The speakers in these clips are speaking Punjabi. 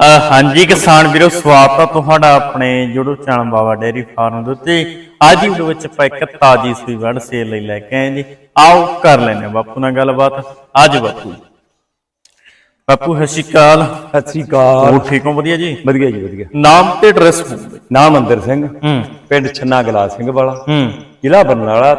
ਹਾਂਜੀ ਕਿਸਾਨ ਵੀਰੋ ਸਵਾਗਤ ਹੈ ਤੁਹਾਡਾ ਆਪਣੇ YouTube channel Baba dairy farm ਦੇ ਉੱਤੇ। ਅੱਜ ਦੀ ਵੀਡੀਓ ਵਿੱਚ ਆਪਾਂ ਇੱਕ ਤਾਜੀ ਸੂਈ ਵੜ ਸੇਲ ਲਈ ਲੈ ਕੇ ਆਏ ਜੀ। ਆਓ ਕਰ ਲੈਨੇ ਬਾਪੂ ਨਾਲ ਗੱਲਬਾਤ। ਅੱਜ ਬਾਪੂ। ਬਾਪੂ ਸਤਿ ਸ਼੍ਰੀ ਅਕਾਲ। ਸਤਿ ਸ੍ਰੀ ਅਕਾਲ। ਹੋਰ ਠੀਕ ਹੋ? ਵਧੀਆ ਜੀ? ਵਧੀਆ ਜੀ ਵਧੀਆ। ਨਾਮ ਤੇ ਐਡਰੈਸ ਨਾਮ ਅੰਦਰ ਸਿੰਘ। ਪਿੰਡ ਛੰਨਾ ਗਲਾਸ ਸਿੰਘ ਵਾਲਾ। ਹੂੰ। ਜ਼ਿਲ੍ਹਾ ਬਰਨਾਲਾ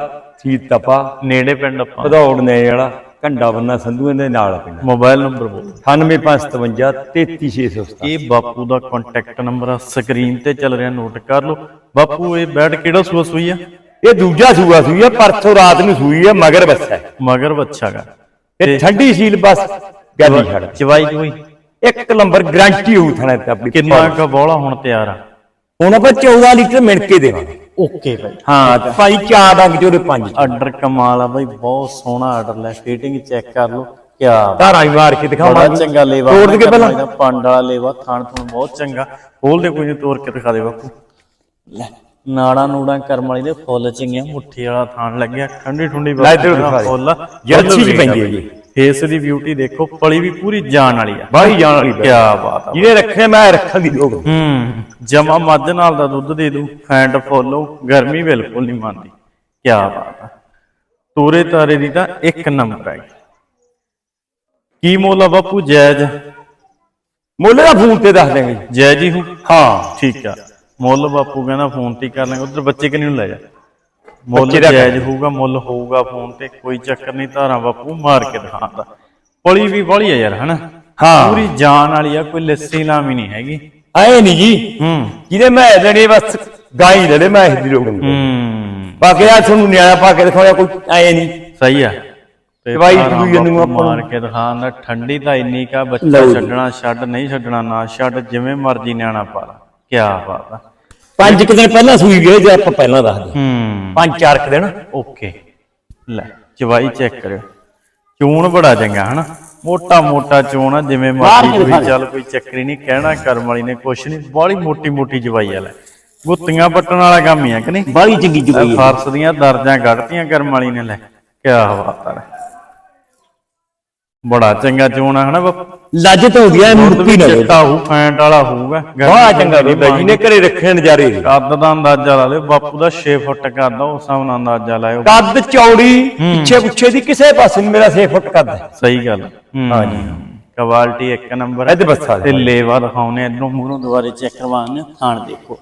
ਤਪਾ ਨੇੜੇ ਪਿੰਡ ਆਪਾਂ। ਭਦੌੜ ਨੇ ਵਾਲਾ। ਕੰਡਾ ਬੰਨਾ ਸੰਧੂਆਂ ਦੇ ਨਾਲ ਆ ਪਿੰਡ। ਮੋਬਾਈਲ ਨੰਬਰ ਬੋਲੋ। 9557 33667 ਇਹ ਬਾਪੂ ਦਾ ਕੰਟੈਕਟ ਨੰਬਰ ਆ ਸਕਰੀਨ ਤੇ ਚੱਲ ਰਿਹਾ ਨੋਟ ਕਰ ਲਓ। ਬਾਪੂ ਇਹ ਬੈਡ ਕਿਹੜਾ ਸੂਆ ਸੂਈ ਆ? ਇਹ ਦੂਜਾ ਸੂਆ ਸੂਈ ਹੈ ਪਰਸੋਂ ਰਾਤ ਨੂੰ ਸੂਈ ਹੈ ਮਗਰ ਬੱਸਾ। ਮਗਰ ਬੱਚਾਗਾ ਇਹ ਠੰਡੀ ਸੀਲ ਬਸ ਗੱਡੀ ਛੱਡ ਚਵਾਈ ਕੋਈ? ਇੱਕ ਨੰਬਰ ਗਾਰੰਟੀ ਹੋਊ ਥਾਣੇ ਤੇ ਆਪਣੀ ਕਿੰਨਾ ਕੁ ਬੋਲਾ ਹੁਣ ਤਿਆਰ ਆ? ਹੁਣ ਆਪਾਂ 14 ਲੀਟਰ ਮਿਣ ਕੇ ਦੇਵਾਂਗੇ। ਓਕੇ ਭਾਈ। ਹਾਂ ਭਾਈ ਚਾਰ ਡੰਗ ਚੋਰੇ ਪੰਜ ਆਰਡਰ ਕਮਾਲ ਆ ਬਾਈ ਬਹੁਤ ਸੋਹਣਾ ਆਰਡਰ ਲੈ ਫਿਟਿੰਗ ਚੈੱਕ ਕਰ ਲਓ ਕਿਆ ਧਾਰਾਂ ਵੀ ਮਾਰ ਕੇ ਬੜਾ ਦਿਖਾਵਾਂਗੇ ਚੰਗਾ ਲੇਵਾ ਤੋੜ ਕੇ ਪਹਿਲਾਂ। ਪੰਡ ਵਾਲਾ ਲੇਵਾ ਖਾਣ ਤੋਂ ਬਹੁਤ ਚੰਗਾ। ਖੋਲ ਦੇ ਕੋਈ ਨਹੀਂ ਤੋੜ ਕੇ ਦਿਖਾ ਦੇ ਬਾਪੂ। ਲੈ ਨਾੜਾ ਨੂੜਾ ਕਰਮ ਵਾਲੀ ਦੇ ਫੁੱਲ ਚੰਗੀਆਂ ਮੁੱਠੀ ਵਾਲਾ ਥਾਣ ਲੱਗਿਆ ਠੰਡੀ ਠੰਡੀ ਲੈ ਇੱਧਰ ਦਿਖਾ ਦੇ। ਫੁੱਲ ਜਰਸੀ ਚ ਪੈਂਦੀ ਹੈ ਜੀ। ਫੇਸ ਦੀ ਬਿਊਟੀ ਦੇਖੋ ਪਲੀ ਵੀ ਪੂਰੀ ਜਾਨ ਵਾਲੀ ਆ। ਬਾਹੀ ਜਾਣ ਵਾਲੀ ਕੀ ਬਾਤ ਆ। ਜਿਹਨੇ ਰੱਖੇ ਮੈਂ ਰੱਖਣ ਦੀ ਲੋੜ ਹੂੰ ਜਮਾ ਮੱਝ ਨਾਲ ਦਾ ਦੁੱਧ ਦੇ ਦੂ ਫੈਂਟ ਫੋਲੋ ਗਰਮੀ ਬਿਲਕੁਲ ਨਹੀਂ ਮੰਨਦੀ। ਕੀ ਬਾਤ ਆ। ਤੂਰੇ ਤਾਰੇ ਦੀ ਤਾਂ ਇੱਕ ਨੰਬਰ ਹੈ ਕੀ ਮੁੱਲ ਬਾਪੂ ਜਾਇਜ਼ ਮੁੱਲ ਦਾ ਫੋਨ ਤੇ ਦੱਸ ਦੇਂਗੇ ਜਾਇਜ਼ ਹੀ? ਹੂੰ। ਹਾਂ ਠੀਕ ਆ। ਮੁੱਲ ਬਾਪੂ ਕਹਿੰਦਾ ਫੋਨ ਤੇ ਕਰ ਲਾਂਗੇ ਉਧਰ ਬੱਚੇ ਕਿੰਨੇ ਲੈ ਜਾ। ਮੁੱਲ ਜਾਇਜ਼ ਹੋਊਗਾ ਮੁੱਲ ਹੋਊਗਾ ਫੋਨ ਤੇ ਕੋਈ ਚੱਕਰ ਨਹੀਂ ਧਾਰਾਂ ਬਾਪੂ ਮਾਰ ਕੇ ਦਿਖਾਉਂਦਾ। ਪਲੀ ਵੀ ਬੜੀ ਆ ਯਾਰ ਹਨਾ? ਹਾਂ। ਪੂਰੀ ਜਾਨ ਵਾਲੀ ਆ ਕੋਈ ਲੱਸੀ ਲਾਮੀ ਨਹੀਂ ਹੈਗੀ। ਐ ਨਹੀਂ ਜੀ ਹੂੰ। ਜਿਹਨੇ ਮੈਂ ਦੇਣੀ ਬਸ ਗਾਈ ਲੈ ਲੈ ਮੈਂ ਇਸ ਦੀ ਨਹੀਂ ਹੂੰ। ਬਾਕੀ ਆ ਤੁਹਾਨੂੰ ਨਿਆਣਾ ਪਾ ਕੇ ਦਿਖਾਉਣਾ ਕੋਈ ਐ ਨਹੀਂ ਸਹੀ ਆ। ਤੇ ਦਵੂਈ ਇਹਨੂੰ ਬਾਪੂ ਆਪਾਂ ਨੂੰ- ਮਾਰ ਕੇ ਦਿਖਾਉਂਦਾ ਠੰਡੀ ਤਾਂ ਇੰਨੀ ਕਾ ਬੱਚਾ। ਛੱਡਣਾ ਛੱਡ ਨਹੀਂ ਛੱਡਣਾ ਨਾ ਛੱਡ ਜਿਵੇਂ ਮਰਜ਼ੀ ਨਿਆਣਾ ਪਾ ਲਾ। ਕੀ ਬਾਤ ਆ। ਪੰਜ ਕੁ ਦਿਨ ਪਹਿਲਾਂ ਸੂਈ ਗਏ ਜੇ ਆਪਾਂ ਪਹਿਲਾਂ ਦੱਸਦੇ। ਹੂੰ। ਪੰਜ ਚਾਰ ਕੁ ਦਿਨ। ਓਕੇ। ਲੈ ਚਵਾਈ ਚੈੱਕ ਕਰਿਓ। ਚੂਣ ਬੜਾ ਚੰਗਾ ਹਨਾ? ਮੋਟਾ ਮੋਟਾ ਚੂਣ ਆ ਜਿਵੇਂ ਮਰਜ਼ੀ ਕੋਈ ਚੱਲ ਕੋਈ ਚੱਕਰੀ ਨਹੀਂ ਕਹਿਣਾ ਕਰਮ ਵਾਲੀ ਨੇ ਕੁਛ ਨਹੀਂ ਬਾਲੀ ਮੋਟੀ ਮੋਟੀ ਜਵਾਈ ਆ ਲੈ। ਗੁੱਤੀਆਂ ਪੱਟਣ ਵਾਲਾ ਕੰਮ ਹੀ ਆ ਕਿ ਨਹੀਂ? ਬਾਹਲੀ ਚੰਗੀ ਇਹ ਫਾਰਸ ਦੀਆਂ ਦਰਜਾਂ ਕੱਢਤੀਆਂ ਕਰਮ ਵਾਲੀ ਨੇ ਲੈ। ਕਿਆ ਬਾਤ ਆ। ਬੜਾ ਚੰਗਾ ਚੂਣ ਆ ਹਨਾ ਬਾਪੂ? ਲੱਜ ਤੋਂ ਹੁੰਦੀ ਐ ਮੁੱਕੀ ਨਾ ਚਿੱਟਾ ਹੋਊ ਫੈਂਟ ਵਾਲਾ ਹੋਊਗਾ ਬਾਹ ਚੰਗਾ ਦੁੱਧ ਹੈ ਜਿਹਨੇ ਘਰੇ ਰੱਖੇ ਨਜ਼ਾਰੇ ਨੇ। ਕੱਦ ਦਾ ਅੰਦਾਜ਼ਾ ਲਾ ਲਿਓ ਬਾਪੂ ਦਾ 6 ਫੁੱਟ ਕੱਦ ਉਸ ਹਿਸਾਬ ਨਾਲ ਅੰਦਾਜ਼ਾ ਲਾਇਓ। ਕੱਦ ਚੌੜੀ ਪਿੱਛੇ ਪੁੱਛੇ ਦੀ ਕਿਸੇ ਪਾਸੇ ਨਹੀਂ ਮੇਰਾ 6 ਫੁੱਟ ਕੱਦ ਹੈ। ਸਹੀ ਗੱਲ ਹਾਂਜੀ ਕੁਆਲਿਟੀ ਇੱਕ ਨੰਬਰ ਹੈ। ਇਹਦੇ ਬੱਸਾ ਤੇ ਲੇਵਾ ਦਿਖਾਉਨੇ ਇਧਰੋਂ ਮੂਹਰੋਂ ਦੁਬਾਰੇ ਚੈੱਕ ਕਰਵਾਉਣੇ ਥਾਣ ਦੇਖੋ।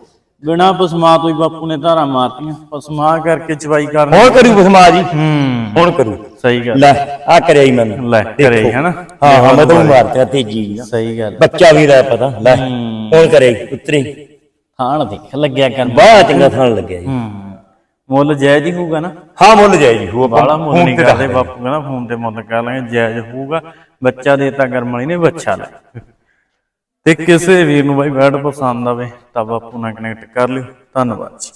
ਬਿਨਾ ਪਸਮਾ ਤੋਂ ਹੀ ਬਾਪੂ ਨੇ ਧਾਰਾਂ ਮਾਰਤੀਆਂ। ਪਸਮਾ ਕਰਕੇ ਚਵਾਈ ਕਰਨ। ਹੁਣ ਕਰੂ ਬਸਮਾ ਜੀ। ਹੂੰ। ਹੁਣ ਕਰੂ। ਸਹੀ ਗੱਲ। ਲੈ ਆ ਕਰਿਆ ਹੀ ਮੈਨੂੰ। ਲੈ ਕਰੇ ਹੀ, ਹਨਾ? ਹਾਂ ਹਾਂ ਮੈਂ ਤਾਂ ਮਾਰਤਿਆ ਤੇਜੀ ਨਾਲ। ਸਹੀ ਗੱਲ। ਬੱਚਾ ਵੀ ਲੈ ਪਤਾ। ਲੈ ਹੁਣ ਕਰੇ ਉਤਰੀ ਥਾਣ ਦੇਖ ਲੱਗਿਆ ਕਰਨ। ਬਾਹ ਚੰਗਾ ਥਾਣ ਲੱਗਿਆ ਜੀ। ਹੂੰ। ਮੁੱਲ ਜਾਇਜ਼ ਹੀ ਹੋਊਗਾ ਨਾ? ਹਾਂ ਮੁੱਲ ਜਾਈ ਜੀ ਉਹ ਬਾਲਾ ਮੁੱਲ ਨਹੀਂ ਕਰਦੇ ਬਾਪੂ ਕਹਿੰਦਾ ਫੋਨ ਤੇ ਮੁੱਲ ਕਰ ਲਾਂਗੇ ਜਾਇਜ਼ ਹੋਊਗਾ। ਬੱਚਾ ਦੇਤਾ ਵਾਲੀ ਨੇ ਬੱਚਾ ਲੈ। ਤੇ ਕਿਸੇ ਵੀਰ ਨੂੰ ਬਾਈ ਬੈਡ ਪਸੰਦ ਆਵੇ ਤਾਂ ਬਾਪੂ ਨਾਲ ਕਨੈਕਟ ਕਰ ਲਿਓ। ਧੰਨਵਾਦ ਜੀ।